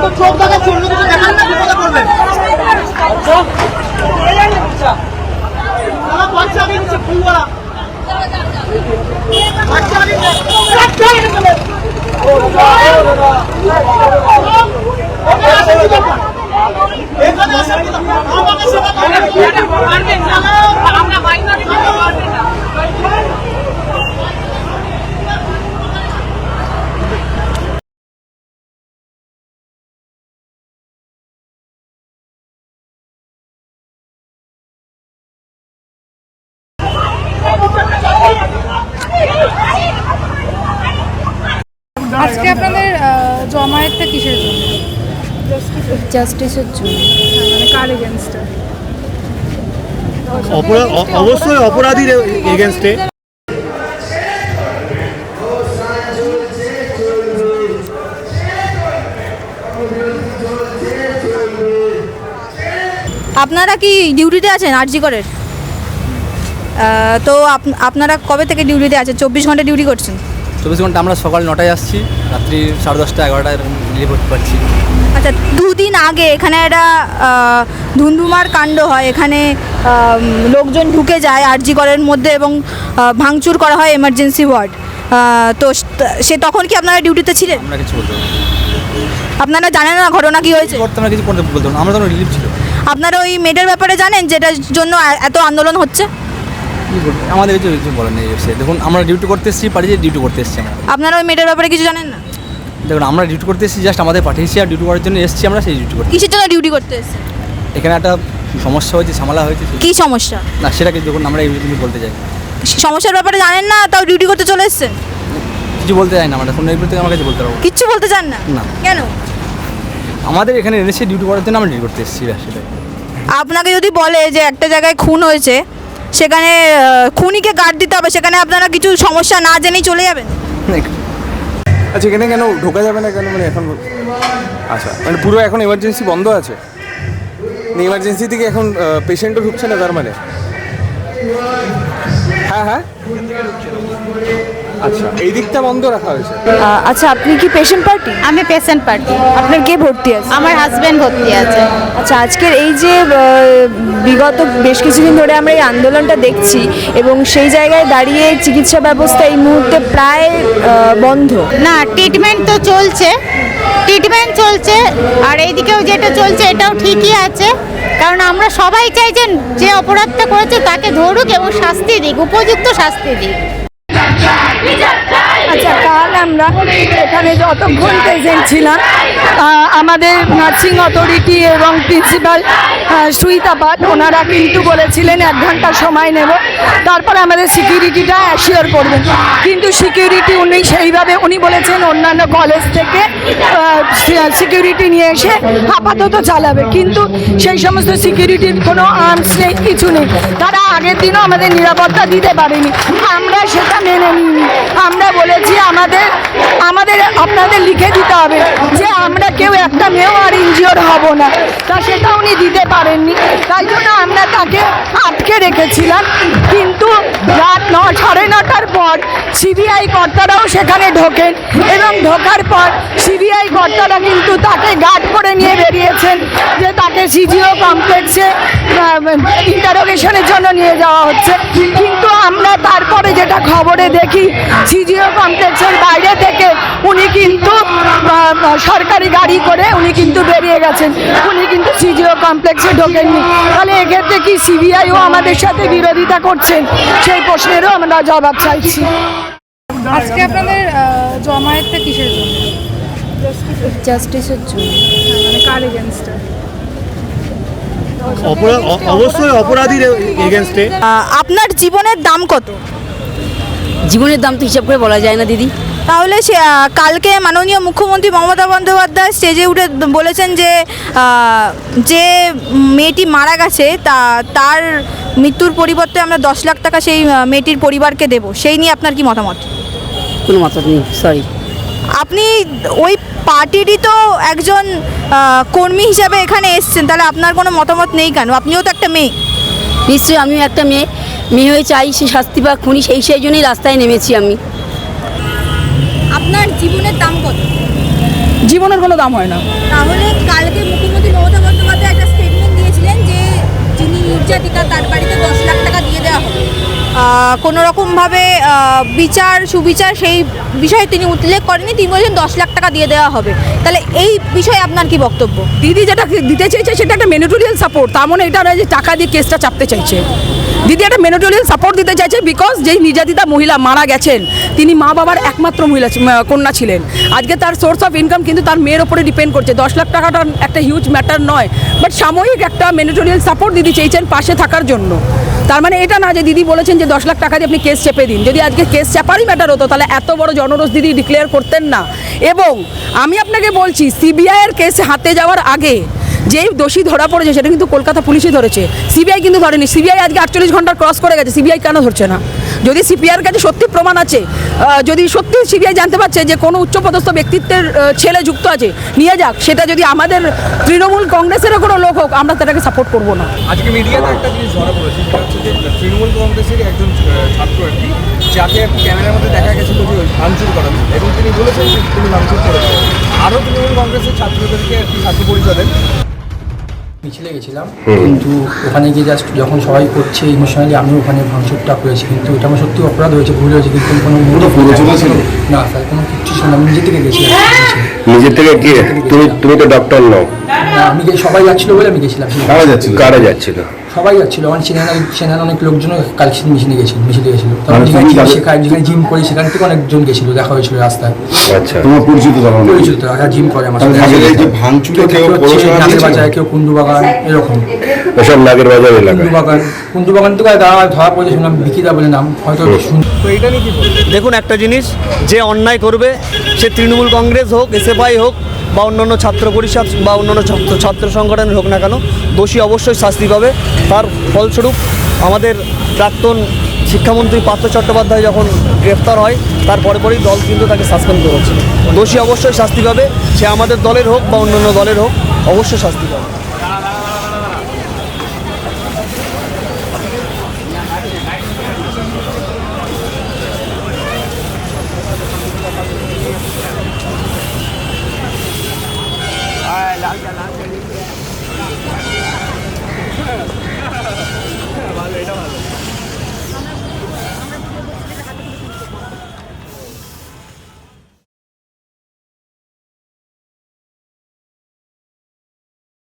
তো চোখ দেখাচ্ছে অন্য কিছু দেখান না, বিপদে পড়বেন বাচ্চা আগে নিচ্ছে ফুলওয়ালা বাচ্চা বাচ্চা আগে নিচ্ছে। এখানে আসেন কি ব্যাপার? এখানে আসেন কি ব্যাপার? আমাকে সেটা করবেন। আমরা মাইনরিটি পারবেন না আজকে আপনাদের আহ, জমায়েতটা কিসের জন্য? জাস্টিসের জন্য। মানে কার এগেনস্টে অবশ্যই অপরাধীর এগেনস্টে আপনারা কি ডিউটিতে আছেন আরজি করের? তো আপনারা কবে থেকে ডিউটিতে আছেন? চব্বিশ ঘণ্টা ডিউটি করছেন? চব্বিশ ঘণ্টা আমরা সকাল নটায় আসছি রাত্রি সাড়ে দশটা এগারোটায় রিলিভ করতে পারছি। আচ্ছা দুদিন আগে এখানে একটা ধুন্ধুমার কাণ্ড হয় এখানে লোকজন ঢুকে যায় আরজি করের মধ্যে এবং ভাঙচুর করা হয় এমার্জেন্সি ওয়ার্ড তো সে তখন কি আপনারা ডিউটিতে ছিলেন? আমরা কিছু বলতে আপনারা জানেন না ঘটনা কি হয়েছে? আমরা কিছু বলতে আমরা তখন রিলিভ ছিল আপনারা ওই মেয়েটার ব্যাপারে জানেন যেটার জন্য এত আন্দোলন হচ্ছে? কি বলব? আমাদের কিছু কিছু বলার নেই সে দেখুন আমরা ডিউটি করতে এসেছি পারি ডিউটি করতে এসেছি আমরা। আপনারা ওই মেয়েটার ব্যাপারে কিছু জানেন না? দেখুন আমরা ডিউটি করতে এসেছি জাস্ট আমাদের পাঠিয়েছি আর ডিউটি করার জন্য এসেছি আমরা সেই ডিউটি করতে। কিসের জন্য ডিউটি করতে এসেছেন? এখানে একটা সমস্যা হয়েছে ঝামেলা হয়েছে কি সমস্যা? না সেটাকে দেখুন আমরা এই বলতে চাই। সমস্যার ব্যাপারে জানেন না তাও ডিউটি করতে চলে এসেছেন? কিছু বলতে চাই না আমরা কোনো এগুলো থেকে আমার কাছে বলতে পারব। কিচ্ছু বলতে চান না? না। কেন? আমাদের এখানে এনেছে ডিউটি করার জন্য আমরা ডিউটি করতে এসেছি সেটাই। আপনাকে যদি বলে যে একটা জায়গায় খুন হয়েছে সেখানে খুনিকে গার্ড দিতে হবে। সেখানে আপনারা কিছু সমস্যা না জেনেই চলে যাবেন। আচ্ছা এখানে কেন ঢোকা যাবে না কেন? মানে এখন আচ্ছা মানে পুরো এখন এমার্জেন্সি বন্ধ আছে? এমার্জেন্সি থেকে এখন পেশেন্টও ঢুকছে না তার মানে? হ্যাঁ হ্যাঁ। আচ্ছা এই দিকটা বন্ধ রাখা হয়েছে? আচ্ছা আপনি কি পেশেন্ট পার্টি আমি পেশেন্ট পার্টি আপনার কে ভর্তি আছে? আমার হাজবেন্ড ভর্তি আছে। আচ্ছা আজকের এই যে বিগত বেশ কিছুদিন ধরে আমরা এই আন্দোলনটা দেখছি এবং সেই জায়গায় দাঁড়িয়ে চিকিৎসা ব্যবস্থা এই মুহূর্তে প্রায় বন্ধ। না ট্রিটমেন্ট তো চলছে। ট্রিটমেন্ট চলছে আর এইদিকেও যেটা চলছে এটাও ঠিকই আছে। কারণ আমরা সবাই চাই যে যে অপরাধটা করেছে তাকে ধরুক এবং শাস্তি দিক উপযুক্ত শাস্তি দিক। বিচার বিচার আচ্ছা কাল আমরা এখানে যতক্ষণ প্রেজেন্ট ছিলাম আমাদের নার্সিং অথরিটি এবং প্রিন্সিপাল সুইতাবাদ, ওনারা কিন্তু বলেছিলেন এক ঘণ্টা সময় নেব। তারপর আমাদের সিকিউরিটিটা অ্যাসিওর করবেন কিন্তু সিকিউরিটি উনি সেইভাবে, উনি বলেছেন অন্যান্য কলেজ থেকে সিকিউরিটি নিয়ে এসে আপাতত চালাবে। কিন্তু সেই সমস্ত সিকিউরিটির কোনো আর্মস নেই, কিছু নেই। তারা আগের দিনও আমাদের নিরাপত্তা দিতে পারেনি। আমরা সেটা মেনে নিইনি। আমরা বলেছি আমাদের আমাদের আপনাদের লিখে দিতে হবে যে আমরা কেউ একটা মেয়েও আর ইনজিওর হব না। তা সেটা উনি দিতে পারেননি। তাই জন্য আমরা তাকে আটকে রেখেছিলাম। কিন্তু রাত ন, সাড়ে নটার পর সিবিআই কর্তারাও সেখানে ঢোকেন এবং ঢোকার পর সিবিআই কর্তারা কিন্তু তাকে গার্ড করে নিয়ে বেরিয়েছেন যে তাকে সিজিও কমপ্লেক্সে ইন্টারোগেশনের জন্য নিয়ে যাওয়া হচ্ছে। কিন্তু আমরা তারপরে যেটা খবরে দেখি সিজিও কমপ্লেক্সের বাইরে থেকে উনি কিন্তু সরকারি গাড়ি করে উনি কিন্তু বেরিয়ে গেছেন। উনি কিন্তু সিজিও কমপ্লেক্সে ঢোকেননি। তাহলে এক্ষেত্রে কি সিবিআইও আমাদের সাথে বিরোধিতা করছেন সেই প্রশ্নেরও আমরা জবাব চাইছি। আজকে আপনাদের জমায়েতটা কিসের জন্য? জাস্টিসের জন্য। মানে কার এগেনস্টে অবশ্যই অপরাধীর এগেনস্টে। আপনার জীবনের দাম কত? জীবনের দাম তো হিসাব করে বলা যায় না দিদি। তাহলে সে কালকে মাননীয় মুখ্যমন্ত্রী মমতা বন্দ্যোপাধ্যায় স্টেজে উঠে বলেছেন যে যে মেয়েটি মারা গেছে তা তার মৃত্যুর পরিবর্তে আমরা দশ লাখ টাকা সেই মেয়েটির পরিবারকে দেব। সেই নিয়ে আপনার কি মতামত? কোনো মাত্রা নেই সরি আপনি ওই পার্টিরই তো একজন কর্মী হিসাবে এখানে এসছেন তাহলে আপনার কোনো মতামত নেই কেন? আপনিও তো একটা মেয়ে। নিশ্চয়ই আমিও একটা মেয়ে। মেয়ে হয়ে চাই সে শাস্তি বা খুনি সেই সেই জন্যই রাস্তায় নেমেছি আমি। আপনার জীবনের দাম কত? জীবনের কোনো দাম হয় না। তাহলে কালকে কোনো রকমভাবে বিচার, সুবিচার সেই বিষয়ে তিনি উল্লেখ করেনি তিনি বলেছেন দশ লাখ টাকা দিয়ে দেওয়া হবে। তাহলে এই বিষয়ে আপনার কি বক্তব্য? দিদি যেটা দিতে চাইছে সেটা একটা মেনোটোরিয়াল সাপোর্ট তার মানে এটা নয় যে টাকা দিয়ে কেসটা চাপতে চাইছে। দিদি একটা মেনোটোরিয়াল সাপোর্ট দিতে চাইছে বিকজ যেই নির্যাতিতা মহিলা মারা গেছেন, তিনি মা বাবার একমাত্র মহিলা কন্যা ছিলেন। আজকে তার সোর্স অফ ইনকাম কিন্তু তার মেয়ের ওপরে ডিপেন্ড করছে। দশ লাখ টাকাটা একটা হিউজ ম্যাটার নয়। বাট সাময়িক একটা মেনোটোরিয়াল সাপোর্ট দিদি চেয়েছেন পাশে থাকার জন্য। তার মানে এটা না যে দিদি বলেছেন যে দশ লাখ টাকা দিয়ে আপনি কেস চেপে দিন। যদি আজকে কেস চাপারই ম্যাটার হতো, তাহলে এত বড় জনরোষ দিদি ডিক্লেয়ার করতেন না। এবং আমি আপনাকে বলছি সিবিআইয়ের কেস হাতে যাওয়ার আগে যেই দোষী ধরা পড়েছে, সেটা কিন্তু কলকাতা পুলিশই ধরেছে। সিবিআই কিন্তু ধরেনি। সিবিআই আজকে আটচল্লিশ ঘণ্টা ক্রস করে গেছে। সিবিআই কেন ধরছে না? যদি সিপিআর কাছে সত্যি প্রমাণ আছে যদি সত্যি সিবিআই জানতে পারছে যে কোনো উচ্চপদস্থ ব্যক্তিত্বের ছেলে যুক্ত আছে, নিয়ে যাক। সেটা যদি আমাদের তৃণমূল কংগ্রেসেরও কোনো লোক হোক, আমরা তাটাকে সাপোর্ট করব না। আজকে মিডিয়াতে একটা জিনিস ধরা পড়েছে, সেটা হচ্ছে যে তৃণমূল কংগ্রেসের একজন ছাত্র আর কি, যাকে ক্যামেরার মধ্যে দেখা গেছিল যে ভাঙচুর করা এবং তিনি বলেছেন তিনি ভাঙচুর করেছেন আরও তৃণমূল কংগ্রেসের ছাত্রদেরকে আর কি ছাত্র পরিষদের মিছিলে গেছিলাম কিন্তু ওখানে গিয়ে জাস্ট যখন সবাই করছে ইমোশনালি আমিও ওখানে ভাঙচুরটা করেছি কিন্তু এটা আমার সত্যি অপরাধ হয়েছে ভুল হয়েছে কিন্তু কোনো? না স্যার কোনো কিচ্ছু আমি নিজে থেকে গেছিলাম নিজের থেকে কি তুমি তুমি তো ডক্টর নও। আমি সবাই যাচ্ছিল বলে আমি গেছিলাম। কারা যাচ্ছিল? কারা যাচ্ছিল? সবাই যাচ্ছিল। আমার চেনার চেনার অনেক লোকজন কালেকশন মিশনে গেছিল মিছিলে গেছিল। মানে যেখানে জিম তাদের- শেখাই যেখানে জিম করি সেখান থেকে অনেকজন গেছিল। দেখা হয়েছিল রাস্তায়। আচ্ছা। তোমার পরিচিত পরিচিত জিম করে আমার সাথে। তাহলে এই যে ভাঙচুরে কেউ হচ্ছে নাগের বাজার কেউ কুন্দু বাগান এরকম। ওসব নাগের বাজার এলাকায়। কুন্দু বাগান কুন্দু বাগান থেকে দাঁড়া ধরা পড়েছে শুনলাম বিকিদা বলে নাম। হয়তো শুন তো এটা নিয়ে দেখুন একটা জিনিস যে অন্যায় করবে সে তৃণমূল কংগ্রেস হোক এসএফআই হোক বা অন্যান্য ছাত্র পরিষদ বা অন্যান্য ছাত্র ছাত্র সংগঠনের হোক না কেন, দোষী অবশ্যই শাস্তি পাবে। তার ফলস্বরূপ আমাদের প্রাক্তন শিক্ষামন্ত্রী পার্থ চট্টোপাধ্যায় যখন গ্রেফতার হয়, তার পরে পরেই দল কিন্তু তাকে সাসপেন্ড করেছে। দোষী অবশ্যই শাস্তি পাবে। সে আমাদের দলের হোক বা অন্যান্য দলের হোক, অবশ্যই শাস্তি পাবে।